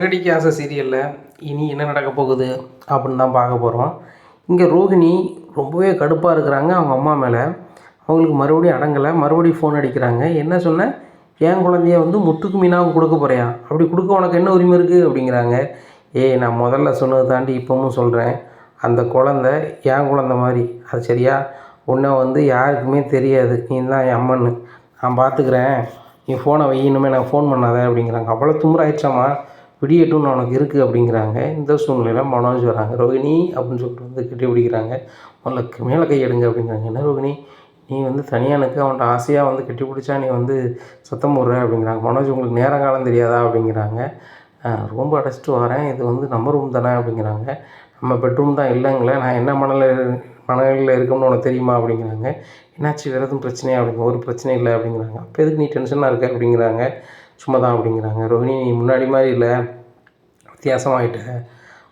வேடிக்கை ஆசை சீரியலில் இனி என்ன நடக்க போகுது அப்படின்னு தான் பார்க்க போகிறோம் இங்கே ரோகிணி ரொம்பவே கடுப்பாக இருக்கிறாங்க அவங்க அம்மா மேலே. அவங்களுக்கு மறுபடியும் அடங்கலை. மறுபடியும் ஃபோன் அடிக்கிறாங்க. என்ன சொன்னேன் என் குழந்தைய வந்து முத்துக்கு மீனாவுக்கு கொடுக்க போறியா? அப்படி கொடுக்க உனக்கு என்ன உரிமை இருக்குது அப்படிங்கிறாங்க. ஏய் நான் முதல்ல சொன்னது தாண்டி இப்போவும் சொல்கிறேன் அந்த குழந்த என் குழந்த மாதிரி. அது சரியா? உன்னை வந்து யாருக்குமே தெரியாது. நீ தான் என் அம்மன்னு. நான் பார்த்துக்கிறேன் நீ ஃபோனை வையணுமே. நான் ஃபோன் பண்ணாத. அப்படிங்கிறாங்க. அவ்வளோ தும்புறாயிடுச்சாம்மா விடியட்டும் உனக்கு இருக்குது அப்படிங்கிறாங்க. இந்த சூழ்நிலையில் மனோஜ் வராங்க. ரோகிணி அப்படின்னு சொல்லிட்டு வந்து கட்டி பிடிக்கிறாங்க. முதல்ல மேலே கை எடுங்க அப்படிங்கிறாங்க. என்ன ரோகிணி? நீ வந்து தனியாக எனக்கு அவன்கிட்ட ஆசையாக வந்து கட்டி பிடிச்சா நீ வந்து சத்தம் போடுற அப்படிங்கிறாங்க. மனோஜ் உங்களுக்கு நேரம் காலம் தெரியாதா அப்படிங்கிறாங்க. ரொம்ப அடைச்சிட்டு வரேன். இது வந்து நம்ம ரூம் தானே அப்படிங்கிறாங்க. நம்ம பெட்ரூம் தான் இல்லைங்களே. நான் என்ன மணல மணலில் இருக்கணும்னு உனக்கு தெரியுமா? அப்படிங்கிறாங்க. என்னாச்சு? வேறு எதுவும் பிரச்சனையா? அப்படிங்க ஒரு பிரச்சனை இல்லை அப்படிங்கிறாங்க. அப்போ எதுக்கு நீ டென்ஷனாக இருக்க? அப்படிங்கிறாங்க. சும்மா தான் அப்படிங்கிறாங்க. ரோஹிணி நீ முன்னாடி மாதிரி இல்லை. வித்தியாசமாயிட்ட.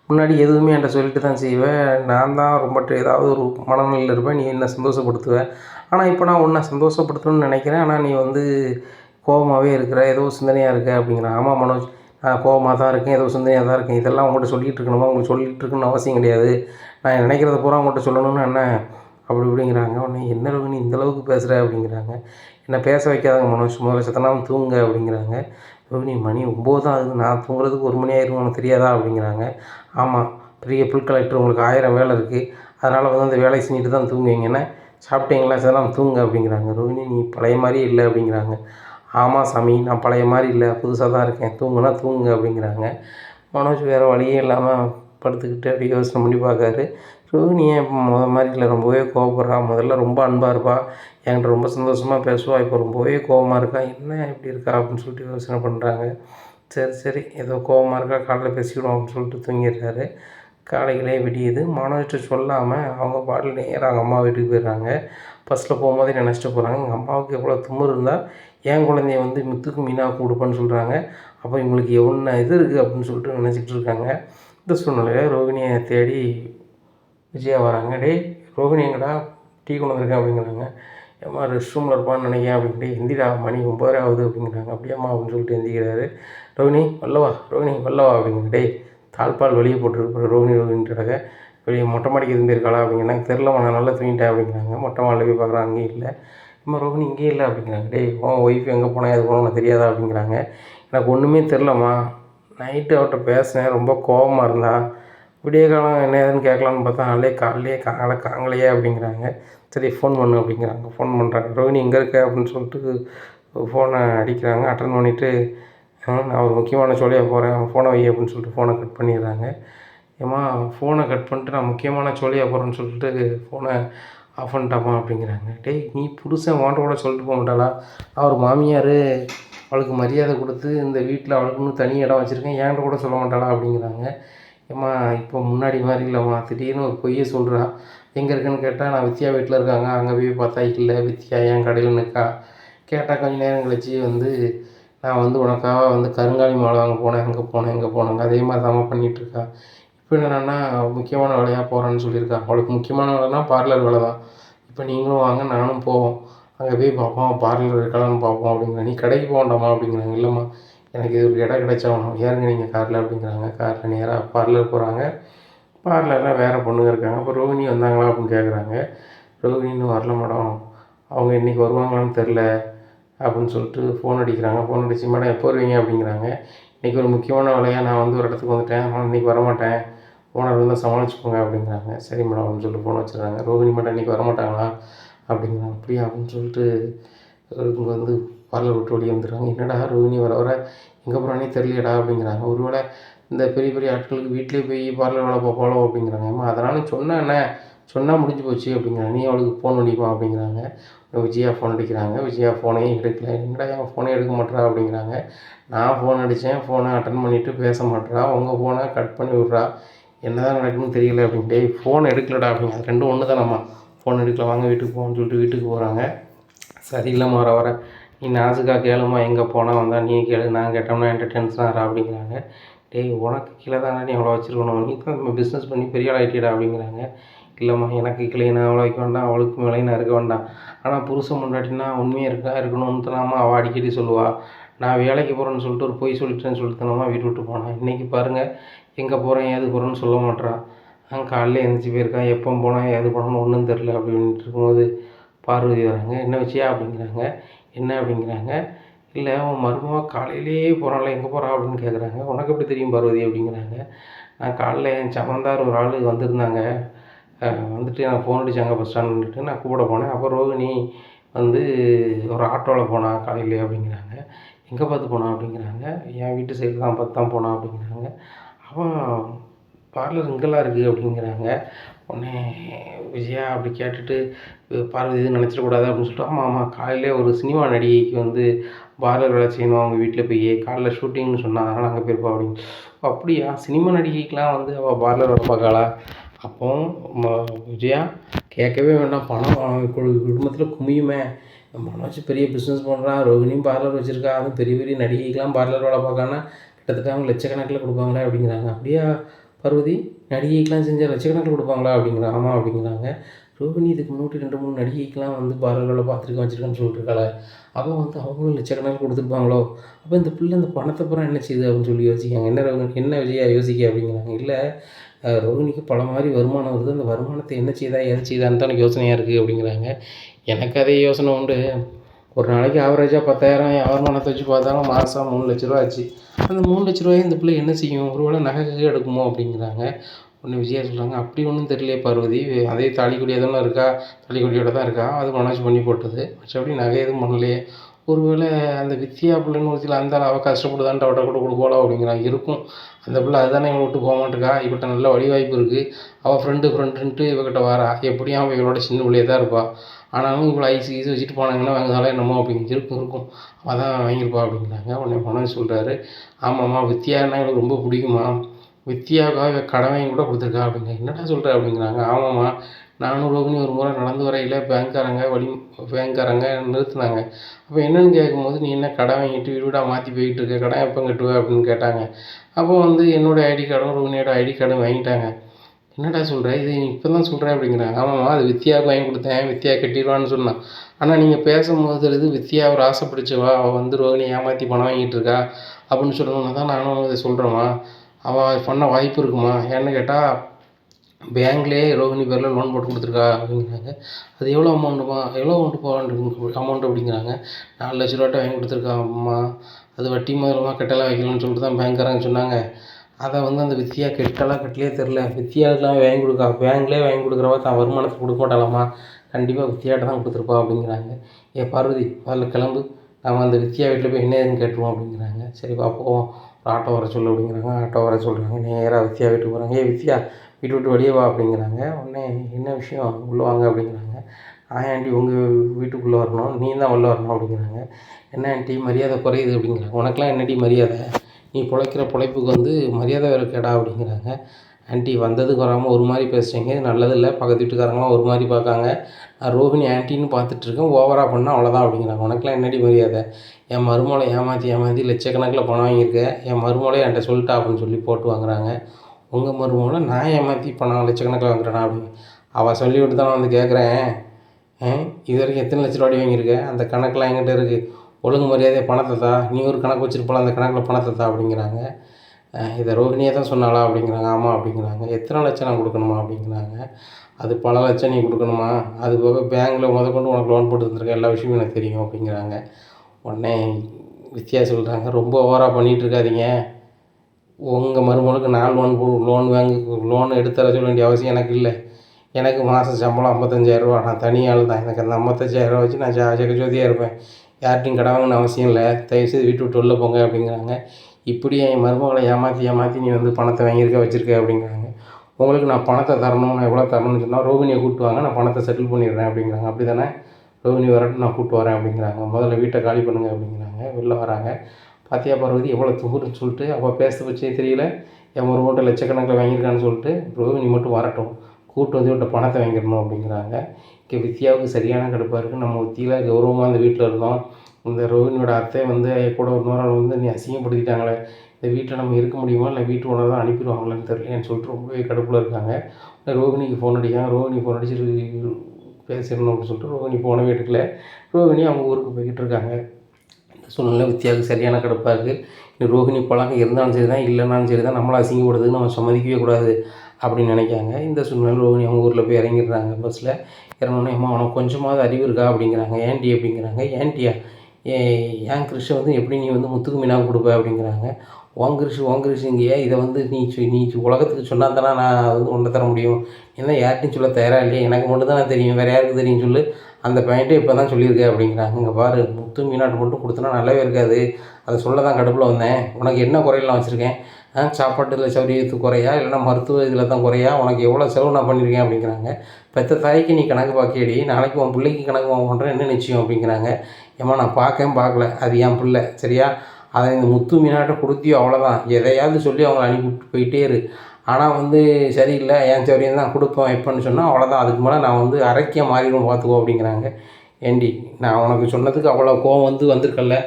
முன்னாடி எதுவுமே என்கிட்ட சொல்லிட்டு தான் செய்வேன். நான் தான் ரொம்ப ஏதாவது ஒரு மனநிலையில் இருப்பேன். நீ என்ன சந்தோஷப்படுத்துவ? ஆனால் இப்போ நான் உன்னை சந்தோஷப்படுத்தணும்னு நினைக்கிறேன். ஆனால் நீ வந்து கோபமாகவே இருக்கிற ஏதோ சிந்தனையாக இருக்க அப்படிங்கிற. ஆமாம் மனோஜ் நான் கோபமாக தான் இருக்கேன். ஏதோ சிந்தனையாக தான் இருக்கேன். இதெல்லாம் உங்கள்கிட்ட சொல்லிகிட்டு இருக்கணுமா? உங்களுக்கு சொல்லிகிட்டு இருக்கணும்னு அவசியம் கிடையாது. நான் நினைக்கிறத பூரா உங்கள்கிட்ட சொல்லணும்னு என்ன? அப்படி இப்படிங்கிறாங்க. உடனே என்ன நீ இந்த அளவுக்கு பேசுகிற அப்படிங்கிறாங்க. என்ன பேச வைக்காதாங்க மனோஜ் முதல்ல சத்தனாம தூங்க அப்படிங்கிறாங்க. ரோகிணி மணி ஒம்பது தான் ஆகுது. நான் தூங்குறதுக்கு ஒரு மணி ஆயிரும் உனக்கு தெரியாதா? அப்படிங்கிறாங்க. ஆமாம் பெரிய புல் கலெக்டர் உங்களுக்கு ஆயிரம் வேலை இருக்குது அதனால் வந்து அந்த வேலையை செஞ்சுட்டு தான் தூங்குவீங்கன்னா சாப்பிட்டீங்களா? சதெல்லாம் தூங்க அப்படிங்கிறாங்க. ரோஹிணி நீ பழைய மாதிரி இல்லை அப்படிங்கிறாங்க. ஆமாம் சாமி நான் பழைய மாதிரி இல்லை. புதுசாக தான் இருக்கேன். தூங்குனா தூங்குங்க அப்படிங்கிறாங்க. மனோஜ் வேறு வழியே இல்லாமல் படுத்துக்கிட்டு அப்படியே யோசனை பண்ணி பார்க்காரு. ரோஹிணி ஏன் இப்போ முத மாதிரி இல்லை? ரொம்பவே கோவப்படுறா. முதல்ல ரொம்ப அன்பாக இருப்பா. என்கிட்ட ரொம்ப சந்தோஷமாக பேசுவா. இப்போ ரொம்பவே கோவமாக இருக்கா. என்ன இப்படி இருக்கா? அப்படின்னு சொல்லிட்டு யோசனை பண்ணுறாங்க சரி சரி. ஏதோ கோவமாக இருக்கா? காலையில் பேசிக்கிடுவோம் அப்படின்னு சொல்லிட்டு தூங்கிடுறாரு. காலையிலே விடியுது. மனோஜ்கிட்ட சொல்லாமல் அவங்க பாட்டில் நேராக அவங்க அம்மா வீட்டுக்கு போயிடுறாங்க. பஸ்ஸில் போகும்போதே நினச்சிட்டு போகிறாங்க எங்கள் அம்மாவுக்கு எவ்வளோ தும்முறு இருந்தால் என் குழந்தைய வந்து மித்துக்கு மீனாக கொடுப்பேன்னு சொல்கிறாங்க அப்போ இவங்களுக்கு எவ்வளோ இது இருக்குது அப்படின்னு சொல்லிட்டு நினச்சிக்கிட்டு இருக்காங்க. இந்த சூழ்நிலையில் ரோகிணியை தேடி விஜயா வராங்க. டேய் ரோஹிணி எங்கடா? டீ கொண்டு வந்திருக்கேன் அப்படிங்கிறாங்க. ஏம்மா ரெஸ்ட் ரூமில் இருப்பான்னு நினைக்கிறேன். அப்படின்ட்டு எந்திரா மணி ஒம்பதரை ஆகுது அப்படிங்கிறாங்க. அப்படியாம்மா அப்படின்னு சொல்லிட்டு எந்திக்கிறாரு ரோஹிணி வல்லவா ரோஹிணி வல்லவா அப்படிங்கிற டே தாழ்பால் வெளியே போட்டுருக்கு ரோகிணி ரோஹிணின்றதாக வெளியே மொட்டை மாடிக்கு எதுவும் அப்படிங்கிறாங்க. தெரில நான் நல்லா தூங்கிட்டேன் அப்படிங்கிறாங்க. மொட்டை மாடியில் போய் பார்க்குறாங்க அங்கேயும் இல்லை. இம்மா ரோஹிணி இங்கேயும் இல்லை அப்படிங்கிறாங்க. டே உன் ஒய்ஃப் எங்கே போனால் எது போனால் உனக்கு தெரியாதா? அப்படிங்கிறாங்க. எனக்கு ஒன்றுமே தெரிலம்மா நைட்டு அவர்கிட்ட பேசினேன். ரொம்ப கோவமாக இருந்தான் விடிய காலம் என்ன ஏதுன்னு கேட்கலான்னு பார்த்தா நாளே காலையிலே காலை காங்கலையே அப்படிங்கிறாங்க. சரி ஃபோன் பண்ணு அப்படிங்கிறாங்க. ஃபோன் பண்ணுறாங்க ரோஹினி எங்கே இருக்க அப்படின்னு சொல்லிட்டு ஃபோனை அடிக்கிறாங்க. அட்டன் பண்ணிவிட்டு நான் ஒரு முக்கியமான சோழியாக போகிறேன் ஃபோனை வை அப்படின்னு சொல்லிட்டு ஃபோனை கட் பண்ணிடுறாங்க. ஏம்மா ஃபோனை கட் பண்ணிட்டு நான் முக்கியமான சோழியாக போகிறேன்னு சொல்லிட்டு ஃபோனை ஆஃப் பண்ணிட்டாமா அப்படிங்கிறாங்க. டேய் நீ புருஷன் உன்கிட்ட கூட சொல்லிட்டு போக மாட்டாளா? அவர் மாமியார் அவளுக்கு மரியாதை கொடுத்து இந்த வீட்டில் அவளுக்குன்னு தனி இடம் வச்சுருக்கேன். என்கிட்ட கூட சொல்ல மாட்டாளா அப்படிங்கிறாங்க. ஏம்மா இப்போ முன்னாடி மாதிரி இல்லைம்மா. திடீர்னு ஒரு பொய்யை சொல்கிறா எங்கே இருக்குன்னு கேட்டால் நான் வித்யா வீட்டில் இருக்காங்க. அங்கே போய் பார்த்தா இல்லை வித்யா என் கடையில் நிற்கா கேட்டால் கொஞ்ச நேரம் கழிச்சு வந்து நான் வந்து உனக்காக வந்து கருங்காலி மாலை வாங்க போனேன். அங்கே போனேன் இங்கே போனேங்க. அதே மாதிரி தான் பண்ணிகிட்ருக்கா இப்போ என்னென்னா முக்கியமான வேலையாக போகிறேன்னு சொல்லியிருக்கா அவளுக்கு முக்கியமான வேலைனா பார்லர் வேலை தான். இப்போ நீங்களும் வாங்க நானும் போவோம். அங்கே போய் பார்ப்போம். பார்லர் இருக்கலாம்னு பார்ப்போம் அப்படிங்கிற நீ கடைக்கு போகண்டாமா அப்படிங்கிறாங்க. இல்லைம்மா. எனக்கு இது ஒரு இடம் கிடைச்சாகணும் ஏறுங்க நீங்கள் காரில் அப்படிங்கிறாங்க. காரில் நேராக பார்லர் போகிறாங்க பார்லரில் வேறு பொண்ணுங்க இருக்காங்க. அப்போ ரோகிணி வந்தாங்களா அப்படின்னு கேட்குறாங்க ரோகிணி இன்னும் வரல மேடம். அவங்க இன்றைக்கி வருவாங்களான்னு தெரில அப்படின்னு சொல்லிட்டு ஃபோன் அடிக்கிறாங்க. ஃபோன் அடித்து மேடம் எப்போ வருவீங்க? அப்படிங்கிறாங்க. இன்றைக்கி ஒரு முக்கியமான வேலையாக நான் வந்து ஒரு இடத்துக்கு வந்துட்டேன். ஆனால் இன்றைக்கி வரமாட்டேன். ஓனர் வந்து சமாளிச்சுக்கோங்க அப்படிங்கிறாங்க. சரி மேடம் அப்படின்னு சொல்லிட்டு ஃபோன் வச்சுருக்காங்க ரோகிணி மேடம் இன்றைக்கி வரமாட்டாங்களா? அப்படிங்கிறாங்க. அப்படியா? அப்படின்னு சொல்லிட்டு இங்கே வந்து பார்லர் விட்டு வெளியே வந்துடுறாங்க. என்னடா ரோகிணி வர வர? எங்கே போகிறானே தெரியலடா அப்படிங்கிறாங்க. ஒருவேளை இந்த பெரிய பெரிய ஆட்களுக்கு வீட்டிலே போய் பார்லர் வேலை பார்ப்பாளோ அப்படிங்கிறாங்க. ஏம்மா அதனால சொன்னால் என்ன? சொன்னால் முடிஞ்சு போச்சு அப்படிங்கிறாங்க. நீ அவளுக்கு ஃபோன் அடிப்பா அப்படிங்கிறாங்க. விஜயா ஃபோன் அடிக்கிறாங்க. விஜயா ஃபோனையும் எடுக்கல. என்னடா என் ஃபோனே எடுக்க மாட்டேறா அப்படிங்கிறாங்க. நான் ஃபோன் அடித்தேன் ஃபோனை அட்டன் பண்ணிவிட்டு பேச மாட்டேறா. உங்கள் ஃபோனை கட் பண்ணி விட்றா. என்ன தான் நடக்குதுன்னு தெரியல அப்படின்ட்டு ஃபோன் எடுக்கலடா அப்படிங்க. ரெண்டும் ஒன்று தானம்மா ஃபோன் எடுக்கல. வாங்க வீட்டுக்கு போகணும்னு சொல்லிட்டு வீட்டுக்கு போகிறாங்க சரியில்லாமல் வர வர நீ நாசுக்கா கேளும்மா எங்கே போனால் வந்தால் நீ கேளு. நான் கேட்டோம்னா என்கிட்ட டென்ஷன் ஆகிறா அப்படிங்கிறாங்க. டேய் உனக்கு கீழே தானே நீ அவ்வளோ வச்சுருக்கணும். நீ தான் நம்ம பிஸ்னஸ் பண்ணி பெரிய ஆள் ஆகிட்டிடா அப்படிங்கிறாங்க. இல்லைம்மா எனக்கு கீழே நான் அவ்வளோ வைக்க வேண்டாம். அவளுக்கு மேலே நான் இருக்க வேண்டாம். ஆனால் புருஷன் முன்னாடினா உண்மையாக இருக்கா இருக்கணும்னு தானாம்மா அவள் அடிக்கடி சொல்லுவாள் நான் வேலைக்கு போகிறேன்னு சொல்லிட்டு ஒரு பொய் சொல்லிட்டேன்னு சொல்லி வீட்டு விட்டு போனான் இன்றைக்கி பாருங்கள் எங்கே போகிறேன் ஏது போகிறேன்னு சொல்ல மாட்றான் அவன் காலையில் எழுந்திரிச்சு போயிருக்கான். எப்போ போனால் ஏது போனான்னு ஒன்றும் தெரில அப்படின்ட்டு இருக்கும்போது பார்வதி வராங்க. என்ன வச்சியா அப்படிங்கிறாங்க. என்ன அப்படிங்கிறாங்க? இல்லை அவன் மருமக காலையிலேயே போகிறான்ல எங்கே போகிறா அப்படின்னு கேட்குறாங்க. உனக்கு எப்படி தெரியும் பார்வதி? அப்படிங்கிறாங்க. நான் காலைல என் சமந்தார் ஒரு ஆள் வந்திருந்தாங்க. வந்துட்டு எனக்கு ஃபோன் அடித்தாங்க பஸ் ஸ்டாண்டுட்டு நான் கூட போனேன். அப்போ ரோகிணி வந்து ஒரு ஆட்டோவில் போனா காலையிலே அப்படிங்கிறாங்க. எங்கே பார்த்து போனா? அப்படிங்கிறாங்க. என் வீட்டு சைடு தான் பார்த்து தான் போனா அப்படிங்கிறாங்க. அவன் பார்லர் இங்கெல்லாம் இருக்குது அப்படிங்கிறாங்க. உடனே விஜயா அப்படி கேட்டுட்டு பார்வதி எதுவும் நினச்சிடக்கூடாது அப்படின்னு சொல்லிட்டு ஆமாம் ஆமாம் காலையிலே ஒரு சினிமா நடிகைக்கு வந்து பார்லர் வேலை செய்யணும். அவங்க வீட்டில் போய் காலைல ஷூட்டிங்னு சொன்னா அதனால் அங்கே போயிருப்பா. அப்படின்னு. அப்படியா? சினிமா நடிகைக்கெலாம் வந்து அவள் பார்லர் வேலை பார்க்காளா அப்போ விஜயா கேட்கவே வேண்டாம். பணம் குடும்பத்தில் குமியுமே. மனோஜ் பெரிய பிஸ்னஸ் பண்ணுறான் ரோகிணியும் பார்லர் வச்சுருக்கா. அதுவும் பெரிய பெரிய நடிகைக்கெலாம் பார்லர் வேலை பார்க்கானா கிட்டத்தட்ட அவங்க லட்சக்கணக்கில் கொடுப்பாங்களே அப்படிங்கிறாங்க. அப்படியா? பார்வதி நடிகைக்கெலாம் செஞ்சால் லட்சக்கணக்கில் கொடுப்பாங்களா அப்படிங்கிறாங்க ஆமாம் அப்படிங்கிறாங்க. ரோகிணி இதுக்கு முன்னாடி ரெண்டு மூணு நடிகைக்கெலாம் வந்து பார்லர் பார்த்துருக்கேன் வச்சுருக்கேன்னு சொல்லிட்டுருக்காள அவள் அப்போ வந்து அவங்களும் லட்சக்கணக்கில் கொடுத்துருப்பாங்களோ? அப்போ இந்த பிள்ளை அந்த பணத்தை அப்புறம் என்ன செய்யுது அப்படின்னு சொல்லி யோசிக்காங்க என்ன ரோகிணி என்ன விஜயா யோசிக்க அப்படிங்கிறாங்க. இல்லை ரோஹினிக்கு ரோகிணிக்கு பல மாதிரி வருமானம் வருது. அந்த வருமானத்தை என்ன செய்தா எது செய்தான்னு தான் எனக்கு யோசனையாக இருக்குது அப்படிங்கிறாங்க. எனக்கு அதே யோசனை உண்டு. ஒரு நாளைக்கு ஆவரேஜாக பத்தாயிரம் வருமானத்தை வச்சு பார்த்தாலும் மாதம் மூணு லட்ச ரூபா ஆச்சு. அந்த மூணு லட்ச ரூபாயை இந்த பிள்ளை என்ன செய்யும்? ஒருவேளை நகை கிகை எடுக்குமோ அப்படிங்கிறாங்க. ஒன்று விஜயா சொல்கிறாங்க அப்படி ஒன்றும் தெரியலையே பார்வதி. அதே தாலிக்குடியாக தானே இருக்கா? தாலிக்குடியோட தான் இருக்கா? அது மனோஜ் பண்ணி போட்டது. மற்றபடி நகை எதுவும் பண்ணலையே. ஒருவேளை அந்த வித்யா பிள்ளைன்னு ஒருத்தில அந்த அவள் கஷ்டப்படுதான்ட்டு அவட்ட கூட கொடுக்கோளோ அப்படிங்கிறாங்க. இருக்கும். அந்த பிள்ளை அதுதானே இவனை விட்டு போக மாட்டேக்கா இவட்ட நல்ல வழி வாய்ப்பு இருக்குது அவள் ஃப்ரெண்டு ஃப்ரெண்டுன்ட்டு இவகிட்ட வாரா. எப்படியும் அவள் இவளோட சின்ன பிள்ளையே தான் இருப்பாள் ஆனாலும் இவ்வளோ ஐஸ் கீஸ் வச்சுட்டு போனாங்கன்னா வாங்கினாலும் என்னமோ அப்படிங்க இருக்கும் இருக்கும். அவள் தான் வாங்கியிருப்பா அப்படிங்கிறாங்க. உடனே மனோஜ் சொல்கிறாரு ஆமாம்மா வித்யான்னா இவளுக்கு ரொம்ப பிடிக்குமா? வித்யாவுக்காக கடன் வாங்கி கூட கொடுத்துருக்கா அப்படிங்க. என்னடா சொல்கிற அப்படிங்கிறாங்க. ஆமாம்மா நானும் ரோகிணி ஒரு முறை நடந்து வரையில் பேங்க்காரங்க வழி பேங்க்காரங்க நிறுத்தினாங்க. அப்போ என்னென்னு கேட்கும்போது நீ என்ன கடன் வாங்கிட்டு வீடு வீடாக மாற்றி போய்கிட்டு இருக்க? கடன் எப்போ கட்டுவ? அப்படின்னு கேட்டாங்க. அப்போ வந்து என்னோடய ஐடி கார்டும் ரோகிணியோட ஐடி கார்டும் வாங்கிட்டாங்க. என்னடா சொல்கிற இது இப்போ தான் சொல்கிறேன் அப்படிங்கிறாங்க ஆமாம்மா அது வித்யாவுக்கு வாங்கி கொடுத்தேன் வித்யா கட்டிடுவான்னு சொன்னான். ஆனால் நீங்கள் பேசும்போது இது வித்யா அவர் ஆசைப்பிடிச்சவா அவள் வந்து ரோகிணி ஏமாற்றி பணம் வாங்கிட்டு இருக்கா? அப்படின்னு சொல்லணும்னு தான் நானும் இதை சொல்கிறேம்மா அவள் பண்ண வாய்ப்பு இருக்குமா? ஏன்னு கேட்டால் பேங்க்லேயே ரோகிணி பேரில் லோன் போட்டு கொடுத்துருக்கா அப்படிங்கிறாங்க. அது எவ்வளோ அமௌண்ட்டுமா எவ்வளோ அமௌண்ட்டு போக அமௌண்ட் அப்படிங்கிறாங்க. நாலு லட்ச ரூபாட்ட வாங்கி கொடுத்துருக்கா அம்மா. அது வட்டி மூலமாக கட்டலாம் வைக்கலாம்னு சொல்லிட்டு தான் பேங்க்காரங்க சொன்னாங்க. அதை வந்து அந்த வித்தியா கெட்டாலாம் கட்டலையே தெரில வித்யாவுக்குலாம் வாங்கி கொடுக்கா பேங்க்லேயே வாங்கி கொடுக்குறவா தான் வருமானத்துக்கு கொடுக்க மாட்டாளாமா? கண்டிப்பாக வித்தியாட்ட தான் கொடுத்துருப்பா அப்படிங்கிறாங்க. ஏ பார்வதி முதல்ல கிளம்பு. நம்ம அந்த வித்தியா வீட்டில் போய் என்ன ஏதுன்னு கேட்டுருவோம் அப்படிங்கிறாங்க. சரி பார்ப்போம். ஒரு ஆட்டோ வர சொல்லு அப்படிங்கிறாங்க. ஆட்டோ வர சொல்கிறாங்க நேராக வித்தியா வீட்டுக்கு போகிறாங்க ஏ வித்தியா வீட்டு விட்டு வெளியே வா அப்படிங்கிறாங்க. உடனே என்ன விஷயம்? உள்ளே வாங்க அப்படிங்கிறாங்க. ஆ ஆண்டி உங்கள் வீட்டுக்குள்ளே வரணும்? நீ தான் உள்ளே வரணும் அப்படிங்கிறாங்க. என்ன ஆண்டி மரியாதை குறையுது அப்படிங்கிறாங்க. உனக்குலாம் என்னடி மரியாதை? நீ பிழைக்கிற பிழைப்புக்கு வந்து மரியாதை வேறு கேடா அப்படிங்கிறாங்க. ஆண்டி வந்ததுக்கு வராமல் ஒரு மாதிரி பேசுகிறீங்க இது நல்லதில்லை பக்கத்து வீட்டுக்காரங்களாம் ஒரு மாதிரி பார்க்காங்க. நான் ரோஹிணி ஆண்டின்னு பார்த்துட்ருக்கேன் ஓவராக பண்ணால் அவ்வளோதான் அப்படிங்கிறாங்க. உனக்குலாம் என்னடி மரியாதை? என் மருமகளை ஏமாற்றி ஏமாற்றி லட்சக்கணக்கில் பணம் வாங்கியிருக்கேன் என் மருமகளை என்கிட்ட சொல்லிட்டா அப்படின்னு சொல்லி போட்டு வாங்குறாங்க. உங்கள் மருமகளை நான் ஏமாற்றி பணம் லட்சக்கணக்கில் வாங்குறேனா அப்படின்னு. அவள் சொல்லிவிட்டு தான் வந்து கேட்குறேன் இது வரைக்கும் எத்தனை லட்ச ரூபாடி வாங்கியிருக்க? அந்த கணக்கெலாம் என்கிட்ட இருக்குது ஒழுங்கு மரியாதை பணத்தை தா நீ ஒரு கணக்கு வச்சிருப்பல அந்த கணக்கில் பணத்தை தா அப்படிங்கிறாங்க இதை ரோகிணியே தான் சொன்னாளா அப்படிங்கிறாங்க ஆமாம் அப்படிங்கிறாங்க. எத்தனை லட்சம் நான் கொடுக்கணுமா அப்படிங்கிறாங்க. அது பல லட்சம் நீ கொடுக்கணுமா? அது போக பேங்க்கில் முதற்கொண்டு உனக்கு லோன் போட்டு தந்திருக்க எல்லா விஷயமும் எனக்கு தெரியும் அப்படிங்கிறாங்க. உடனே வித்யா சொல்கிறாங்க ரொம்ப ஓவராக பண்ணிகிட்டு இருக்காதீங்க. உங்கள் மருமகளுக்கு நான் லோன் லோன் வாங்கி லோன் எடுத்து தர சொல்ல வேண்டிய அவசியம் எனக்கு இல்லை. எனக்கு மாதம் சம்பளம் ஐம்பத்தஞ்சாயிரரூவா நான் தனியாள் தான் எனக்கு அந்த ஐம்பத்தஞ்சாயிரரூவா வச்சு நான் ஜா ஜெகஜோதியாக இருப்பேன். யார்கிட்டையும் கடன் அவசியம் இல்லை. தயவுசெய்து வீட்டு விட்டு உள்ளே போங்க அப்படிங்கிறாங்க. இப்படி என் மருமகளை ஏமாற்றி ஏமாற்றி நீ வந்து பணத்தை வாங்கியிருக்க வச்சுருக்க அப்படிங்கிறாங்க. உங்களுக்கு நான் பணத்தை தரணும் நான் எவ்வளோ தரணும்னு சொன்னால் ரோகிணியை கூப்பிட்டு வாங்க நான் பணத்தை செட்டில் பண்ணிடுறேன் அப்படிங்கிறாங்க. அப்படி தானே ரோகிணி வரட்டும் நான் கூப்பிட்டு வரேன் அப்படிங்கிறாங்க. முதல்ல வீட்டை காலி பண்ணுங்க அப்படிங்கிறாங்க. வெளில வராங்க. பாத்தியா பார்வதி எவ்வளோ துகுருன்னு சொல்லிட்டு அவள் பேச வச்சே தெரியல. என் ஒரு மூட்டை லட்சக்கணக்கில் வாங்கியிருக்கான்னு சொல்லிட்டு ரோகிணி மட்டும் வரட்டும். கூப்பிட்டு வந்து இவட்ட பணத்தை வாங்கிடணும் அப்படிங்கிறாங்க. வித்யாவுக்கு சரியான கடுப்பாக இருக்குது நம்ம ஒத்தியில் கௌரவமாக அந்த வீட்டில் இருந்தோம். இந்த ரோஹினியோட அத்தை வந்து கூட ஒரு நாள் வந்து நீ அசிங்கப்படுத்திட்டாங்களே இந்த வீட்டில் நம்ம இருக்க முடியுமா? இல்லை வீட்டு ஓனர் தான் அனுப்பிடுவாங்களான்னு தெரியலன்னு சொல்லிட்டு ரொம்பவே கடுப்பில் இருக்காங்க. ரோகிணிக்கு ஃபோன் அடிக்காங்க ரோகிணி ஃபோன் அடிச்சுட்டு பேசிடணும் அப்படின்னு சொல்லிட்டு ரோகிணி ஃபோனவே எடுக்கல ரோகிணி அவங்க ஊருக்கு போய்கிட்டு இருக்காங்க. இந்த சூழ்நிலை வித்தியாவுக்கு சரியான கடுப்பாக இருக்குது ரோகிணி பழக்கம் இருந்தாலும் சரி தான் இல்லைனாலும் சரி தான் நம்மளை அசிங்கப்படுறதுக்கு நம்ம சம்மதிக்கவே கூடாது. அப்படின்னு நினைக்காங்க இந்த சூழ்நிலை ரோஹிணி அவங்க ஊரில் போய் இறங்கிடுறாங்க. பஸ்ஸில் இறங்கினோடனே அம்மா உனக்கு கொஞ்சமாவது அறிவு இருக்கா? அப்படிங்கிறாங்க. ஏன்டி? அப்படிங்கிறாங்க. ஏன்டியா? ஏ ஏன் கிறிஷை வந்து எப்படி நீ வந்து முத்துக்கு மீனாக கொடுப்ப? அப்படிங்கிறாங்க. உன் கிறிஷு உன் கிறிஷுங்கிய இதை வந்து நீ நீ உலகத்துக்கு சொன்னால் தானே நான் வந்து கொண்டு தர முடியும். ஏன்னா யார்ட்டையும் சொல்ல தயாராக இல்லையா? எனக்கு மட்டும் தான் தெரியும். வேறு யாருக்கு தெரியும் சொல்லு. அந்த பாயிண்ட்டே இப்போ தான் சொல்லியிருக்கேன் அப்படிங்கிறாங்க. இங்கே பாரு முத்து மீனாட்டு மட்டும் கொடுத்தனா நல்லாவே இருக்காது. அதை சொல்ல தான் கடுப்பில் வந்தேன். உனக்கு என்ன குறையெல்லாம் வச்சுருக்கேன்? சாப்பாட்டில் சௌரியத்து குறையா இல்லைன்னா மருத்துவ இதில் தான் குறையா உனக்கு எவ்வளோ செலவு நான் பண்ணியிருக்கேன் அப்படிங்கிறாங்க. பெத்த தாய்க்கு நீ கணக்கு பார்க்கடி நாளைக்கு உன் பிள்ளைக்கு கணக்கு பண்ணுறேன் என்ன நிச்சயம் அப்படிங்கிறாங்க. ஏம்மா நான் பார்க்கேன் பார்க்கல. அது என் பிள்ளை சரியா? அதை இந்த முத்து மீனாட்ட கொடுத்தியோ அவ்வளோதான் எதையாவது சொல்லி அவங்கள அனுப்பிவிட்டு போயிட்டே இரு. ஆனால் வந்து சரியில்லை என் சௌரியம் தான் கொடுப்பேன் எப்போன்னு சொன்னால் அவ்வளோதான் அதுக்கு மேலே நான் வந்து அரைக்கிய மாறிடும் பார்த்துக்கோ அப்படிங்கிறாங்க. ஏண்டி நான் உனக்கு சொன்னதுக்கு அவ்வளோ கோவம் வந்து வந்திருக்கல்ல?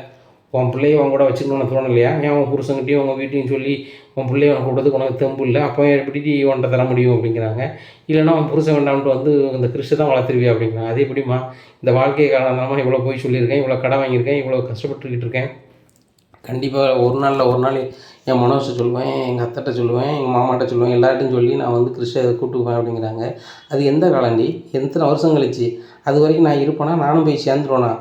உன் பிள்ளைய உன் கூட வச்சுக்கணும்னு இல்லையா? ஏன் உன் புருஷங்கிட்டையும் உங்கள் வீட்டையும் சொல்லி உன் பிள்ளைய உனக்கு கொடுத்து உனக்கு தெம்பு இல்லை. அப்போ எப்படி உன்ட்ட தர முடியும் அப்படிங்கிறாங்க. இல்லைன்னா உன் புருஷன் வேண்டாம்ட்டு வந்து இந்த கிறிஸ்து தான் வளர்த்துருவியா அப்படிங்கிறாங்க. அது எப்படிம்மா? இந்த வாழ்க்கை காரணமாக இவ்வளோ போய் சொல்லியிருக்கேன் இவ்வளோ கடை வாங்கியிருக்கேன் இவ்வளோ கஷ்டப்பட்டுக்கிட்டு இருக்கேன் கண்டிப்பாக ஒரு நாளில் ஒரு நாள் என் மனோஜை சொல்லுவேன் எங்கள் அத்தட்ட சொல்லுவேன் எங்கள் மாமாட்ட சொல்லுவேன் எல்லார்ட்டையும் சொல்லி நான் வந்து கிறிஸ்ட கூப்பிட்டுக்குவேன் அப்படிங்கிறாங்க. அது எந்த காலண்டி எத்தனை வருஷம் கழிச்சு? அது வரைக்கும் நான் இருப்பேனா? நானும் போய் சேர்ந்துருவேனா?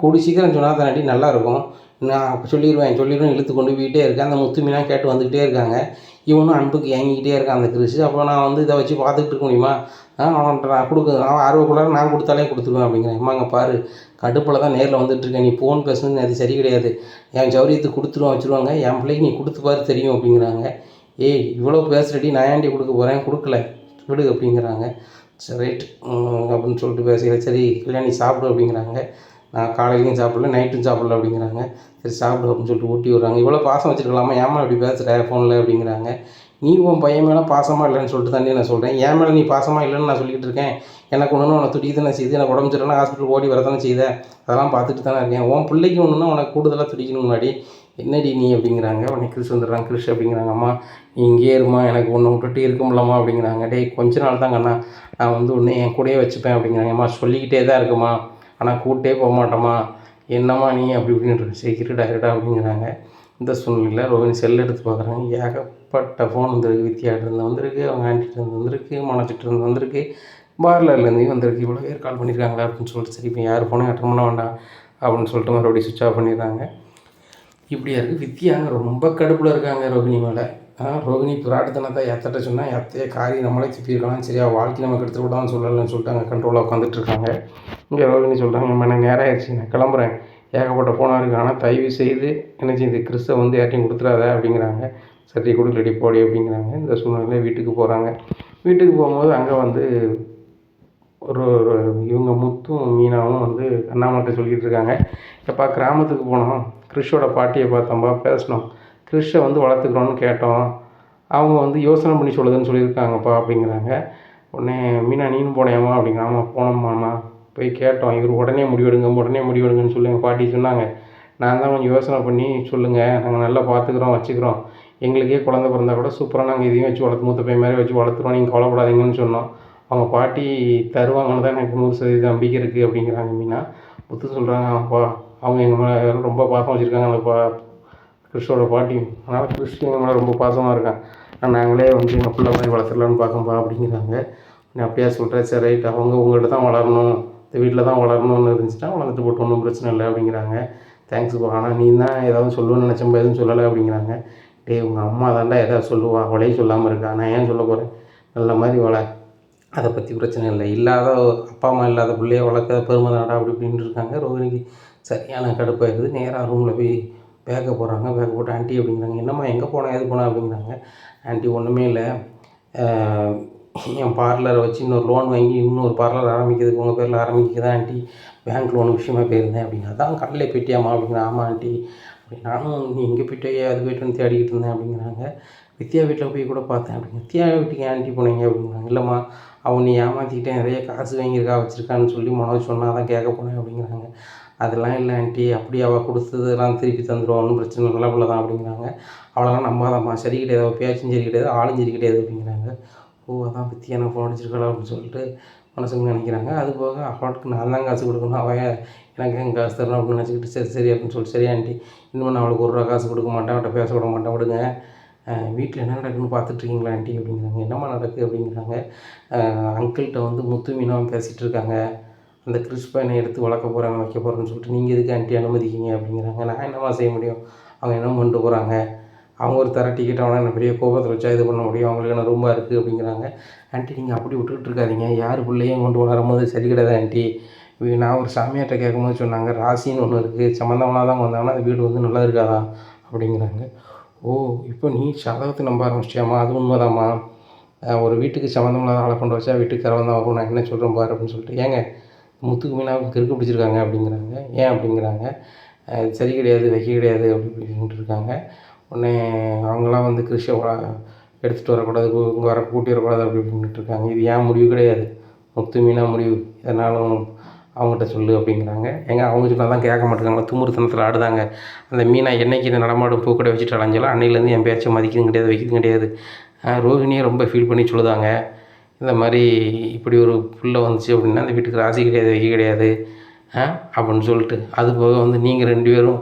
கூடி சீக்கிரம் சொன்னால் தானடி நல்லாயிருக்கும் நான் அப்போ சொல்லிடுவேன் சொல்லிடுவேன் இழுத்து கொண்டு போயிட்டே இருக்கேன். அந்த முத்து மீனாக கேட்டு வந்துக்கிட்டே இருக்காங்க. இவனும் அன்புக்கு ஏங்கிக்கிட்டே இருக்கான் அந்த கிறிஸ் அப்போ நான் வந்து இதை வச்சு பார்த்துக்கிட்டு இருக்க முடியுமா? ஆ அவன்கிட்ட நான் கொடுக்க அவன் ஆர்வக்குள்ளார நான் கொடுத்தாலே கொடுத்துருவேன் அப்படிங்கிறேன். அம்மாங்க பாரு கடுப்பில் தான் நேரில் வந்துட்டுருக்கேன் நீ ஃபோன் பேசுனது அது சரி கிடையாது. என் சௌரியத்துக்கு கொடுத்துருவோம் வச்சுருவாங்க. என் பிள்ளைக்கு நீ கொடுத்து பாரு தெரியும் அப்படிங்கிறாங்க. ஏய் இவ்வளோ பேசுறடி நான் ஏன்டி கொடுக்க போகிறேன் கொடுக்கல. விடு அப்படிங்கிறாங்க. சரி ரைட் அப்படின்னு சொல்லிட்டு பேசுகிறேன் சரி கல்யாணி சாப்பிடு அப்படிங்கிறாங்க. நான் காலையிலையும் சாப்பிடல நைட்டும் சாப்பிடல அப்படிங்கிறாங்க. சரி சாப்பிடு அப்படின்னு சொல்லிட்டு ஊட்டி விட்றாங்க. இவ்வளோ பாசம் வச்சுருக்கலாமா? ஏமா இப்படி பேசுகிற ஃபோனில் அப்படிங்கிறாங்க. நீ உன் பையன் மேலே பாசமாக இல்லைன்னு சொல்லிட்டு தானே நான் சொல்கிறேன் என் மேலே நீ பாசமாக இல்லைன்னு நான் சொல்லிக்கிட்டு இருக்கேன். எனக்கு ஒன்றுனா உனக்கு துடிக்க தானே செய்யுது எனக்கு உடம்பு சரியில்லை ஹாஸ்பிட்டல் ஓடி வர தானே செய்த அதெல்லாம் பார்த்துட்டு தானே இருக்கேன். உன் பிள்ளைக்கு ஒன்றுனா உனக்கு கூடுதலாக துடிக்கணும் முன்னாடி. என்னடி நீ அப்படிங்கிறாங்க. உடனே கிறிஸ் வந்துடுறாங்க கிறிஸ் அப்படிங்கிறாங்க அம்மா நீ இங்கே இருமா. எனக்கு ஒன்று விட்டுட்டு இருக்க முடியலம்மா. அப்படிங்கிறாங்க. டேய் கொஞ்ச நாள் தான் கண்ணா நான் வந்து ஒன்று என் கூடயே வச்சுப்பேன். அப்படிங்கிறாங்க. அம்மா சொல்லிக்கிட்டே தான் இருக்குமா ஆனால் கூட்டே போக மாட்டோமா? என்னம்மா நீ? அப்படி இப்படின்னு சரி இருடா அப்படிங்கிறாங்க. இந்த சூழ்நிலையில் ரோஹினி செல் எடுத்து பார்க்குறாங்க. ஏகப்பட்ட ஃபோன் வந்திருக்கு. வித்தியாட்டு இருந்து வந்திருக்கு. அவங்க ஆண்டிகிட்ட இருந்து வந்திருக்கு. மனச்சிட்டு இருந்து வந்திருக்கு. பார்லர்லேருந்தையும் வந்திருக்கு. இவ்வளோ பேர் கால் பண்ணியிருக்காங்களா அப்படின்னு சொல்லிட்டு சரி இப்போ யார் ஃபோனும் அட்டன் பண்ண வேண்டாம் அப்படின்னு சொல்லிட்டு மறுபடியும் சுவிட்ச் ஆஃப் பண்ணிடுறாங்க. இப்படியா இருக்குது வித்யாங்க ரொம்ப கடுப்பில் இருக்காங்க ரோகிணி மேலே. ரோகிணி பிராட்டத்தனத்தை எத்தட்ட சொன்னால் எத்தையே காரி நம்மளே திப்பிருக்கலாம் சரியா வாழ்க்கை நமக்கு கெடுத்து விடான்னு சொல்லலன்னு சொல்லிட்டு அங்கே கண்ட்ரோலாக உட்காந்துட்டு இருக்காங்க. இங்கே ரோகிணி சொல்கிறாங்க நம்ம நேரம் ஆயிடுச்சு நான் கிளம்புறேன். ஏகப்பட்ட ஃபோனாக இருக்குது ஆனால் தயவு செய்து என்ன செய்யுது? கிறிஸ்தவ வந்து யார்ட்டையும் கொடுத்துடாத அப்படிங்கிறாங்க. சரி கொடுக்கலடி போடி அப்படிங்கிறாங்க. இந்த சூழ்நிலையில் வீட்டுக்கு போகிறாங்க வீட்டுக்கு போகும்போது அங்கே வந்து ஒரு ஒரு இவங்க முத்தும் மீனாவும் வந்து அண்ணாமலை சொல்லிகிட்டு இருக்காங்க. எப்பா கிராமத்துக்கு போனோம். கிறிஷோட பாட்டியை பார்த்தோம்பா பேசினோம் கிறிஷை வந்து வளர்த்துக்கிறோன்னு கேட்டோம். அவங்க வந்து யோசனை பண்ணி சொல்லுதுன்னு சொல்லியிருக்காங்கப்பா அப்படிங்கிறாங்க. உடனே மீனா நீனும் போனேம்மா அப்படிங்கிறாமா ஆமாம் போனோம்மாண்ணா போய் கேட்டோம். இவர் உடனே முடிவெடுங்க உடனே முடிவெடுங்கன்னு சொல்லி. எங்கள் பாட்டி சொன்னாங்க. நான் தான் கொஞ்சம் யோசனை பண்ணி சொல்லுங்கள் நாங்கள் நல்லா பார்த்துக்குறோம் வச்சுக்கிறோம். எங்களுக்கே குழந்த பிறந்தா கூட சூப்பராக நாங்கள் இதையும் வச்சு வளர்த்து மூத்த பையன் மாதிரி வச்சு வளர்த்துறோம். நீங்கள் கவலைப்படாதீங்கன்னு சொன்னோம். அவங்க பாட்டி தருவாங்கன்னு தான் எனக்கு நூறு சதவீதம் நம்பிக்கை இருக்குது அப்படிங்கிறாங்க மீனா. முத்து சொல்கிறாங்க அப்பா அவங்க எங்கள் மேலே ரொம்ப பாசம் வச்சுருக்காங்க அந்த பா கிறிஸ்டோட பாட்டியும் அதனால் கிறிஸ்டின் மேலே ரொம்ப பாசமாக இருக்கான் ஆனால் நாங்களே வந்து எங்கள் பிள்ளை மாதிரி வளர்த்துடலான்னு பார்க்கப்பா அப்படிங்கிறாங்க. நான் அப்படியா சொல்கிறேன் சரி ரைட். அவங்க உங்கள்கிட்ட தான் வளரணும். இந்த வீட்டில் தான் வளரணும்னு இருந்துச்சுன்னா வளர்ந்துட்டு போட்டு ஒன்றும் பிரச்சனை இல்லை அப்படிங்கிறாங்க. தேங்க்ஸ்ப்பா ஆனால் நீ தான் ஏதாவது சொல்லுவேன்னு நினச்சப்ப எதுவும் சொல்லலை அப்படிங்கிறாங்க. டேய் உங்கள் அம்மா தாண்டா ஏதாவது சொல்லுவா? அவளே சொல்லாமல் இருக்கா? நான் ஏன் சொல்ல போகிறேன் நல்ல மாதிரி வள அதை பற்றி பிரச்சனை இல்லை. இல்லாத அப்பா அம்மா இல்லாத பிள்ளைய வளர்க்க பெருமை தாண்டா அப்படி இப்படின்னு இருக்காங்க ரோஹினிக்கு. சரியான கடுப்பாயிருது. நேராக ரூமில் போய் பேக்கை போடுறாங்க பேக்கை போட்டு ஆண்டி அப்படிங்கிறாங்க. என்னம்மா எங்கே போனேன் எது போனேன் அப்படிங்கிறாங்க. ஆண்டி ஒன்றுமே இல்லை. என் பார்லரை வச்சு இன்னொரு லோன் வாங்கி இன்னொரு பார்லர் ஆரம்பிக்கிறதுக்கு உங்கள் பேரில் ஆரம்பிக்கிறதா ஆண்டி? பேங்க் லோன் விஷயமா போயிருந்தேன். அப்படின்னா. அதான் கடலில் போயிட்டியாமா அப்படிங்கிற ஆமாம் ஆண்டி. அப்படி. நானும் நீ எங்கே போயிட்டே? அது போயிட்டு தேடிக்கிட்டு இருந்தேன்? அப்படிங்கிறாங்க. வித்யா வீட்டில் போய் கூட பார்த்தேன். அப்படி வித்யா வீட்டுக்கு ஆண்டி போனீங்க? அப்படிங்கிறாங்க. இல்லைம்மா அவன் நீ ஏமாற்றிக்கிட்டே நிறைய காசு வாங்கியிருக்கா வச்சுருக்கான்னு சொல்லி மனோஜ் சொன்னால் தான் கேட்க போனேன். அப்படிங்கிறாங்க. அதெல்லாம் இல்லை ஆண்டி அப்படி அவள் கொடுத்ததெல்லாம் திருப்பி தந்துடும் ஒன்றும் பிரச்சனை இல்லை நல்ல பிள்ளை தான் அப்படிங்கிறாங்க. அவளெல்லாம் நம்பாதம்மா சரி கிடையாது அவள் பேச்சும் சரி கிடையாது ஆளும் சரி கிடையாது அப்படிங்கிறாங்க. ஓ அதான் பற்றி எனக்கு ஃபோன் அடிச்சிருக்காளா அப்படின்னு சொல்லிட்டு மனசுக்கு நினைக்கிறாங்க. அது போக அவளுக்கு நான் தான் காசு கொடுக்கணும் அவள் எனக்கு எங்கள் காசு தரணும் அப்படின்னு நினச்சிக்கிட்டு சரி சரி அப்படின்னு சொல்லிட்டு சரி ஆண்டி இன்னும் நான் அவளுக்கு ஒரு ரூபா காசு கொடுக்க மாட்டேன் அவட்ட பேச விட மாட்டேன் விடுங்க. வீட்டில் என்ன நடக்குன்னு பார்த்துட்ருக்கீங்களா ஆண்டி? அப்படிங்கிறாங்க. என்னம்மா நடக்குது? அப்படிங்கிறாங்க. அங்கிள்கிட்ட வந்து முத்து மீனவன் பேசிகிட்டு இருக்காங்க. அந்த கிறிஸ் பையனை எடுத்து வளர்க்க போகிறேன் வைக்க போகிறேன்னு சொல்லிட்டு நீங்கள் எதுக்கு ஆண்டி அனுமதிக்கிங்க அப்படிங்கிறாங்க. நான் என்னம்மா செய்ய முடியும்? அவங்க என்ன பண்ணிட்டு போகிறாங்க அவங்க ஒரு தர டிக்கெட் அவனை என்ன பெரிய கோபத்தில் வச்சா இது பண்ண முடியும்? அவங்களுக்கு என்ன ரொம்ப இருக்குது அப்படிங்கிறாங்க. ஆண்டி நீங்கள் அப்படி விட்டுக்கிட்டு இருக்காதீங்க. யார் பிள்ளையும் கொண்டு வளரும் போது சரி கிடையாது ஆண்டி நான் ஒரு சாமியார்கிட்ட கேட்கும்போது சொன்னாங்க ராசின்னு ஒன்று இருக்குது சம்மந்தம்லாம் தான் வந்தாங்கன்னா அந்த வீடு வந்து நல்லா இருக்காதா? அப்படிங்கிறாங்க. ஓ இப்போ நீ சதகத்தை நம்ப ஆரம்பிச்சியாமா அது உண்மைதாம்மா. ஒரு வீட்டுக்கு சம்மந்தமில்லாத ஆளை கொண்டு வச்சா வீட்டுக்கு கரவன் தான் வரும் நான் என்ன சொல்கிறேன் பாரு அப்படின்னு சொல்லிட்டு. ஏங்க முத்துக்கு மீனாவுக்கு கிறுக்கு பிடிச்சிருக்காங்க அப்படிங்கிறாங்க. ஏன் அப்படிங்கிறாங்க. சரி கிடையாது வைக்க கிடையாது அப்படி இப்படின்ட்டு இருக்காங்க. உடனே அவங்களாம் வந்து கிறிஷை எடுத்துகிட்டு வரக்கூடாது இங்கே வர கூட்டி வரக்கூடாது அப்படி இப்படின்ட்டு இருக்காங்க. இது ஏன் முடிவு கிடையாது? முத்து மீனாக முடிவு. எதனாலும் அவங்ககிட்ட சொல்லு அப்படிங்கிறாங்க. ஏங்க அவங்க சொன்னால் தான் கேட்க மாட்டேங்கிறாங்க. துமுறுத்தனத்தில் ஆடுதாங்க. அந்த மீனா என்னைக்கு இந்த நடமாடும் பூக்கடை வச்சுட்டு அலைஞ்சாலும் அன்னையிலேருந்து என் பேச்சை மதிக்கிறது கிடையாது வைக்கிறது கிடையாது. ரோஹிணியை ரொம்ப ஃபீல் பண்ணி சொல்லுதாங்க. இந்த மாதிரி இப்படி ஒரு புள்ள வந்துச்சு அப்படின்னா அந்த வீட்டுக்கு ராசி கிடையாது வைக்க கிடையாது அப்படின்னு சொல்லிட்டு. அது போக வந்து நீங்கள் ரெண்டு பேரும்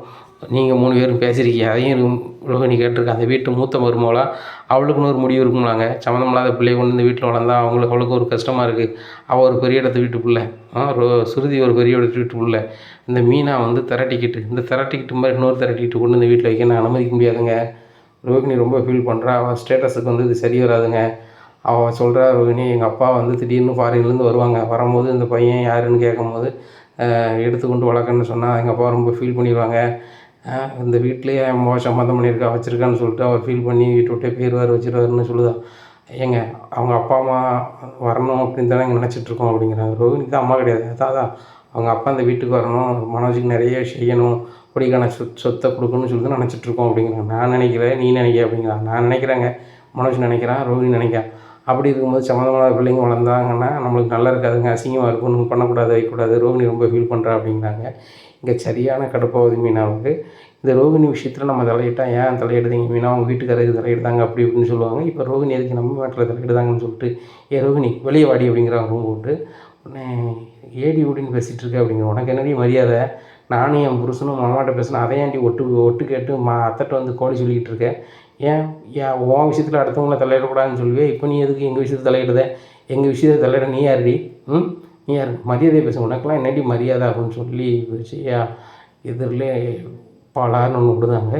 நீங்கள் மூணு பேரும் பேசியிருக்கீங்க அதையும் ரோஹிணி கேட்டிருக்கா. அந்த வீட்டு மூத்த மருமகளா? அவளுக்குன்னு ஒரு முடிவு இருக்குங்களாங்க சம்மந்தம் இல்லாத பிள்ளைய கொண்டு இந்த வீட்டில் வளர்ந்தா அவங்களுக்கு அவளுக்கு ஒரு கஷ்டமாக இருக்குது அவள் ஒரு பெரிய இடத்து வீட்டு பிள்ளை. ஆ ரோ சுருதி ஒரு பெரிய இடத்து வீட்டு பிள்ளை. இந்த மீனா வந்து திரட்டிக்கிட்டு டிக்கெட்டு இந்த திரட்டிக்கிட்டு மாதிரி இன்னொரு தர டிக்கெட்டு கொண்டு இந்த வீட்டில் வைக்க நான் அனுமதிக்க முடியாதுங்க. ரோஹிணி ரொம்ப ஃபீல் பண்ணுறா அவள் ஸ்டேட்டஸுக்கு வந்து இது சரி வராதுங்க. அவள் சொல்கிறா ரோகிணி எங்கள் அப்பா வந்து திடீர்னு ஃபாரின்லேருந்து வருவாங்க. வரும்போது இந்த பையன் யாருன்னு கேட்கும்போது எடுத்துக்கொண்டு வளர்க்கன்னு சொன்னால் எங்கள் அப்பா ரொம்ப ஃபீல் பண்ணிடுவாங்க. இந்த வீட்லேயே மோசம் சம்மந்தம் பண்ணியிருக்கா வச்சுருக்கான்னு சொல்லிட்டு அவர் ஃபீல் பண்ணி வீட்டு விட்டே போயிடுவார் வச்சிருவாருன்னு சொல்லுதான் ஏங்க அவங்க அப்பா அம்மா வரணும் அப்படின்னு தானே இங்கே நினச்சிட்ருக்கோம் அப்படிங்கிறாங்க. ரோஹினி தான் அம்மா கிடையாது. அதான் தான் அவங்க அப்பா இந்த வீட்டுக்கு வரணும். மனோஜுக்கு நிறைய செய்யணும். கொடிக்கான சொத் சொத்தை கொடுக்கணும்னு சொல்லிட்டு நினச்சிட்ருக்கோம் அப்படிங்கிறாங்க. நான் நினைக்கிறேன் நீ நினைக்க அப்படிங்கிறாங்க. நான் நினைக்கிறேங்க. மனோஜ் நினைக்கிறான் ரோஹினி நினைக்கிறான் அப்படி இருக்கும்போது சம்மந்தமான பிள்ளைங்க வளர்ந்தாங்கன்னா நம்மளுக்கு நல்லா இருக்காதுங்க அசிங்கமாக இருக்கும் ஒன்றும் பண்ணக்கூடாது வைக்கக்கூடாது ரோகிணி ரொம்ப ஃபீல் பண்ணுறா அப்படிங்கிறாங்க இங்கே சரியான கடுப்பாகுது மீனாவுக்கு இந்த ரோகிணி விஷயத்தில் நம்ம தலையிட்டால் ஏன் தலையிடுதீங்க மீனா? அவங்க வீட்டுக்காரருக்கு தலையிடுதாங்க அப்படி இப்படின்னு சொல்லுவாங்க. இப்போ ரோகிணி எதுக்கு நம்ம வீட்டில் தலையிடுதாங்கன்னு சொல்லிட்டு ஏ ரோகிணி வெளியே வாடி அப்படிங்கிறாங்க ரூம் போட்டு உடனே ஏடி ஓடின்னு பேசிகிட்டு இருக்க அப்படிங்கிற உனக்கு என்னடி மரியாதை? நானும் என் புருஷனும் மாமாட்ட பேசினேன் அதையாண்டி ஒட்டு ஒட்டு கேட்டு மா அத்தட்ட வந்து கோழி சொல்லிக்கிட்டு இருக்கேன் ஏன்? ஏன்? உன் விஷயத்தில் அடுத்தவங்கள தலையிடக்கூடாதுன்னு சொல்லுவே இப்போ நீ எதுக்கு எங்கள் விஷயத்தை தலையிடுத எங்கள் விஷயத்தை தலையிட நீ யாருடி? ம்? நீ யார்? மரியாதையை பேச உனக்கெல்லாம் என்னடி மரியாதை அப்படின்னு சொல்லி விஷயா எதிரில் பாலான்னு ஒன்று விடுதாங்க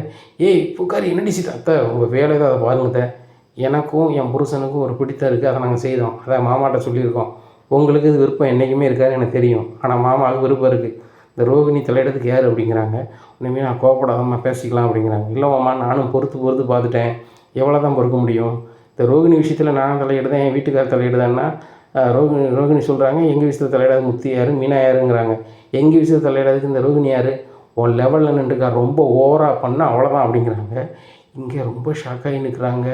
ஏய் புக்காரி என்னடி சீதா? அத்தை உங்கள் வேலை தான் அதை பாருங்க எனக்கும் என் புருஷனுக்கும் ஒரு பிடித்தம் இருக்குது அதை நாங்கள் செய்தோம். அதை மாமாட்ட சொல்லியிருக்கோம். உங்களுக்கு இது விருப்பம் என்றைக்குமே இருக்காது எனக்கு தெரியும். ஆனால் மாமாவுக்கு விருப்பம் இருக்குது இந்த ரோகிணி தலையிடத்துக்கு யார் அப்படிங்கிறாங்க. உண்மையாக நான் கோவப்படாதம்மா பேசிக்கலாம் அப்படிங்கிறாங்க. இல்லைம்மா நானும் பொறுத்து பொறுத்து பார்த்துட்டேன். எவ்வளோ தான் பொறுக்க முடியும்? இந்த ரோகிணி விஷயத்தில் நான் தலையிடுதேன் என் வீட்டுக்கார் தலையிடுதேன்னா ரோகிணி ரோகிணி சொல்கிறாங்க எங்கள் விஷயத்தில் தலையிடாத முத்தி யார் மீனா யாருங்கிறாங்க. எங்கள் விஷயத்தில் தலையிடாததுக்கு இந்த ரோகிணி யார்? உன் லெவலில் நின்றுக்கா ரொம்ப ஓவராக பண்ணால் அவ்வளோதான் அப்படிங்கிறாங்க. இங்கே ரொம்ப ஷாக்காகி நிற்கிறாங்க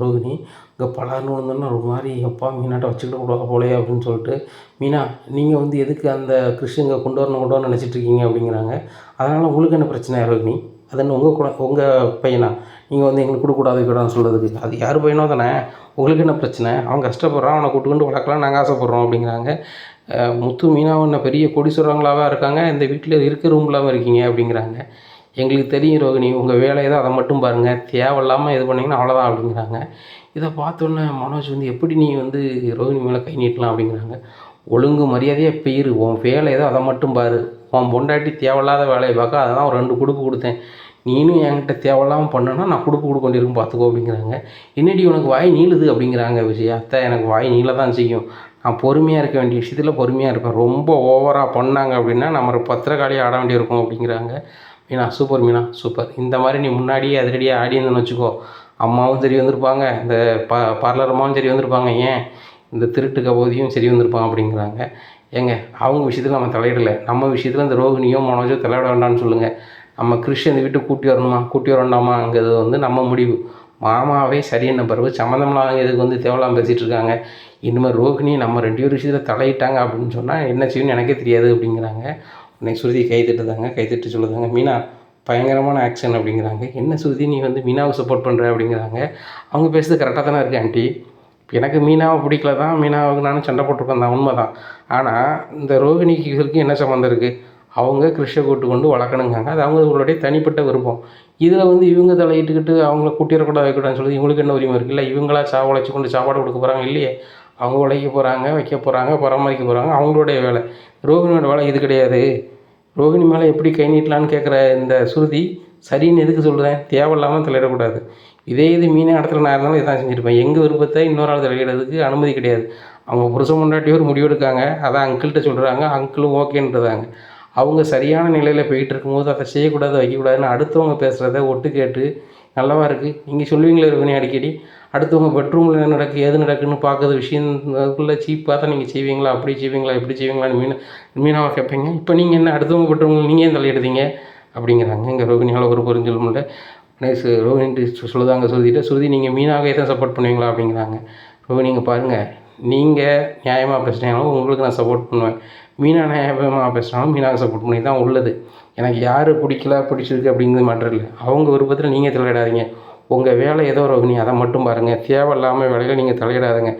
ரோகிணி இங்கே பலார்னு வந்தோன்னா ஒரு மாதிரி அப்பா மீனாட்ட வச்சுக்கிட்டு கூடாது போலையே அப்படின்னு சொல்லிட்டு மீனா நீங்கள் வந்து எதுக்கு அந்த கிறிஸ்டியங்க கொண்டு வரணும் கொண்டு வரணும் நினச்சிட்டு இருக்கீங்க? அப்படிங்கிறாங்க. அதனால் உங்களுக்கு என்ன பிரச்சனை ரோகிணி? அது என்ன உங்கள் கூட உங்கள் பையனா? நீங்கள் வந்து எங்களுக்கு கொடுக்கக்கூடாது கூடாதுன்னு சொல்கிறதுக்கு அது யார் பையனோ தானே? உங்களுக்கு என்ன பிரச்சனை? அவன் கஷ்டப்படுறான் அவனை கூட்டு கொண்டு வளர்க்கலாம் நாங்கள் ஆசைப்பட்றோம் அப்படிங்கிறாங்க. முத்து மீனாவும் என்ன பெரிய கோடீஸ்வரங்களாவா இருக்காங்க? இந்த வீட்டில் இருக்க ரூம் இல்லாமல் இருக்கீங்க அப்படிங்கிறாங்க. எங்களுக்கு தெரியும் ரோகிணி உங்கள் வேலையை தான் அதை மட்டும் பாருங்கள் தேவையில்லாமல் இது பண்ணிங்கன்னா அவ்வளோதான் அப்படிங்கிறாங்க. இதை பார்த்தோன்னே மனோஜ் வந்து எப்படி நீ வந்து ரோகிணி மேலே கை நீட்டலாம்? அப்படிங்கிறாங்க. ஒழுங்கு மரியாதையாக போயிரு உன் வேலை ஏதோ அதை மட்டும் பாரு. உன் பொண்டாட்டி தேவையில்லாத வேலையை பார்க்க அதான் ஒரு ரெண்டு கொடுப்பு கொடுத்தேன். நீனும் என்கிட்ட தேவையில்லாமல் பண்ணனா நான் கொடுப்பு கொடுக்கொண்டிருக்கும் பார்த்துக்கோ அப்படிங்கிறாங்க. என்னடி உனக்கு வாய் நீளுது? அப்படிங்கிறாங்க விஜய். அத்தை எனக்கு வாய் நீள தான் செய்யும். நான் பொறுமையாக இருக்க வேண்டிய விஷயத்தில் பொறுமையாக இருப்பேன். ரொம்ப ஓவராக பண்ணாங்க அப்படின்னா நம்ம ஒரு பத்திரக்காளியாக ஆட வேண்டியிருக்கும் அப்படிங்கிறாங்க. மீனா சூப்பர் மீனா சூப்பர் இந்த மாதிரி நீ முன்னாடியே அதிரடியாக ஆடியிருந்தேன்னு வச்சுக்கோ அம்மாவும் சரி வந்திருப்பாங்க இந்த ப பார்லர் அம்மாவும் சரி வந்திருப்பாங்க ஏன் இந்த திருட்டு கபோதியும் சரி வந்திருப்பாங்க அப்படிங்கிறாங்க. ஏங்க அவங்க விஷயத்தில் நம்ம தலையிடலை. நம்ம விஷயத்தில் இந்த ரோகிணியோ மனோஜோ தலையிட வேண்டாம்னு சொல்லுங்கள் நம்ம கிறிஸ்டியன் இந்த வீட்டுக்கு கூட்டி வரணுமா? கூட்டி வரண்டாமாங்கிறது வந்து நம்ம முடிவு. மாமாவே சரியான பிறகு சம்மந்தமில்லாத இதுக்கு வந்து தேவலாம் பேசிகிட்டு இருக்காங்க? இனிமேல் ரோகிணி நம்ம ரெண்டு பேர் விஷயத்தில் தலையிட்டாங்க அப்படின்னு சொன்னால் என்ன செய்யணும்னு எனக்கே தெரியாது அப்படிங்கிறாங்க. உடனே சுருதி கை தட்டுதாங்க கை தட்டு சொல்லுதாங்க மீனா பயங்கரமான ஆக்ஷன் அப்படிங்கிறாங்க. என்ன சுருதி நீ வந்து மீனாவை சப்போர்ட் பண்ணுற அப்படிங்கிறாங்க. அவங்க பேசுறது கரெக்டாக தானே இருக்கு ஆண்டி எனக்கு மீனாவை பிடிக்கல தான் மீனாவுக்கு நானும் சண்டை போட்டிருக்கேன் தான் உண்மை தான் ஆனால் இந்த ரோகிணிக்கு என்ன சம்மந்தம் இருக்குது அவங்க கிருஷ்ண கூட்டு கொண்டு வளர்க்கணுங்காங்க. அது அவங்களுடைய தனிப்பட்ட விருப்பம். இதில் வந்து இவங்க தலையிட்டுக்கிட்டு அவங்கள கூட்டிடக்கூடாது வைக்கூடாதுன்னு சொல்லி இவங்களுக்கு என்ன உரிமை இருக்குது இல்லை இவங்களா சா உழைச்சி கொண்டு சாப்பாடு கொடுக்க போகிறாங்க இல்லையே? அவங்க உழைக்க போகிறாங்க வைக்க போகிறாங்க பராமரிக்க போகிறாங்க அவங்களுடைய வேலை. ரோகிணியோட வேலை இது கிடையாது. ரோகிணி மேலே எப்படி கை நீட்டலான்னு கேட்குற இந்த சுருதி சரின்னு எதுக்கு சொல்கிறேன் தேவையில்லாமல் தலையிடக்கூடாது. இதே இது மீன இடத்துல நான் இருந்தாலும் இதான் செஞ்சுருப்பேன். எங்கள் விருப்பத்தை இன்னொரு ஆள் தலையிடுறதுக்கு அனுமதி கிடையாது. அவங்க புருஷன் முன்னாடி ஒரு முடிவெடுக்காங்க அதான் அங்கிள்கிட்ட சொல்கிறாங்க அங்கிளும் ஓகேன்றதாங்க அவங்க சரியான நிலையில் போயிட்டு இருக்கும்போது அதை செய்யக்கூடாது வைக்கக்கூடாதுன்னு அடுத்தவங்க பேசுகிறத ஒட்டு கேட்டு நல்லவா இருக்குது நீங்கள் சொல்லுவீங்களே இருக்கணும் அடிக்கடி. அடுத்தவங்க பெட்ரூமில் என்ன நடக்குது எது நடக்குன்னு பார்க்குறது விஷயம் அதுக்குள்ளே சீப்பாக தான் நீங்கள் செய்வீங்களா? அப்படி செய்வீங்களா? இப்படி செய்வீங்களான்னு மீன் மீனாக கேட்பீங்க. இப்போ நீங்கள் என்ன அடுத்தவங்க பெட்ரூமில் நீங்கள் ஏன் தலையிடுதீங்க அப்படிங்கிறாங்க. இங்கே ரோகிணியால் ஒரு புரிஞ்சல் முடியல. நைஸ் ரோகிணிட்டு சொல்லுதாங்க சுருதிட்ட. சுருதி நீங்கள் மீனாகவே தான் சப்போர்ட் பண்ணுவீங்களா? அப்படிங்கிறாங்க. ரோகிணிங்க பாருங்கள் நீங்கள் நியாயமாக பேசுனீங்களும் உங்களுக்கு நான் சப்போர்ட் பண்ணுவேன். மீனா நியாயமாக பேசுனாலும் மீனாவுக்கு சப்போர்ட் பண்ணி தான் உள்ளது. எனக்கு யார் பிடிக்கல பிடிச்சிருக்கு அப்படிங்கிறது மட்டும் இல்லை. அவங்க விருப்பத்தில் நீங்கள் தலையிடாதீங்க. உங்கள் வேலை ஏதோ ரோகிணி அதை மட்டும் பாருங்கள் தேவையில்லாமல் வேலையில் நீங்கள் தலையிடாதுங்க.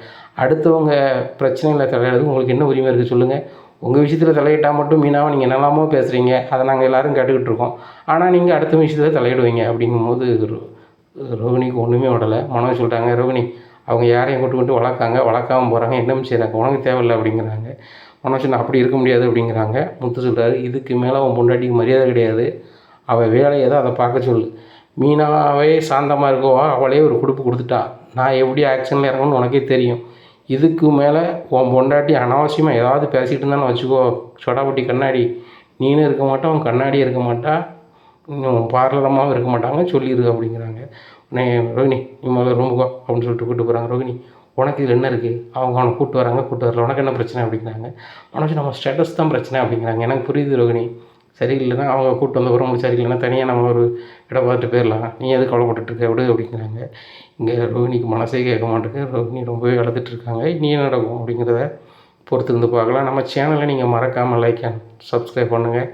அடுத்தவங்க பிரச்சனையில் தலையிடுறது உங்களுக்கு என்ன உரிமை இருக்குது சொல்லுங்கள் உங்கள் விஷயத்தில் தலையிட்டால் மட்டும் மீனாவை நீங்கள் என்னெல்லாமோ பேசுகிறீங்க அதை நாங்கள் எல்லோரும் கேட்டுக்கிட்டு இருக்கோம். ஆனால் நீங்கள் அடுத்த விஷயத்தில் தலையிடுவீங்க அப்படிங்கும்போது ரோகிணிக்கு ஒன்றுமே விடலை. மனோஜ் சொல்கிறாங்க ரோகிணி அவங்க யாரையும் கூட்டு கொண்டு வளர்க்காங்க. வளர்க்காம போகிறாங்க என்னமும் செய்கிறாங்க உனக்கு தேவையில்லை அப்படிங்கிறாங்க. மனோஜ் நான் அப்படி இருக்க முடியாது அப்படிங்கிறாங்க. முத்து சொல்கிறாரு இதுக்கு மேலே அவன் பொண்டாட்டிக்கு மரியாதை கிடையாது. அவள் வேலை ஏதோ அதை பார்க்க சொல்லு. மீனாவே சாந்தமாக இருக்கவா? அவளே ஒரு கொடுப்பு கொடுத்துட்டா. நான் எப்படி ஆக்ஷனில் இறங்கணும்னு உனக்கே தெரியும். இதுக்கு மேலே உன் பொண்டாட்டி அனாவசியமாக ஏதாவது பேசிகிட்டு இருந்தாலும் வச்சுக்கோ. சொடாபட்டி கண்ணாடி. நீனும் இருக்க மாட்டா உன் கண்ணாடியும் இருக்க மாட்டா. இன்னும் பார்லரமாகவும் இருக்க மாட்டாங்க சொல்லியிரு அப்படிங்கிறாங்க. ரோகிணி நீ முதல்ல ரொம்ப வா அப்படின்னு சொல்லிட்டு கூப்பிட்டு போகிறாங்க ரோகிணி உனக்கு இதில் என்ன இருக்குது அவங்க அவனை கூப்பிட்டு வராங்க கூப்பிட்டு வரல. உனக்கு என்ன பிரச்சனை அப்படிங்கிறாங்க. மனோஜ் நம்ம ஸ்டேட்டஸ் தான் பிரச்சனை அப்படிங்கிறாங்க. எனக்கு புரியுது ரோகிணி. சரியில்லைன்னா அவங்க கூப்பிட்டு வந்த பிறகு சரியில்லைன்னா தனியாக நம்ம ஒரு இடம் பார்த்துட்டு போயிடலாம். நீ எது கவலைப்பட்டுட்டு இருக்க? விடு அப்படிங்கிறாங்க. இங்கே ரோஹிணிக்கு மனசே கேட்க மாட்டேங்குது. ரோஹிணி ரொம்பவே வளர்த்துட்ருக்காங்க இருக்காங்க. இனி என்ன நடக்கும் அப்படிங்கிறத பொறுத்து வந்து பார்க்கலாம். நம்ம சேனலை நீங்கள் மறக்காமல் லைக் அண்ட் சப்ஸ்கிரைப் பண்ணுங்கள்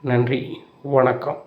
நன்றி. வணக்கம்.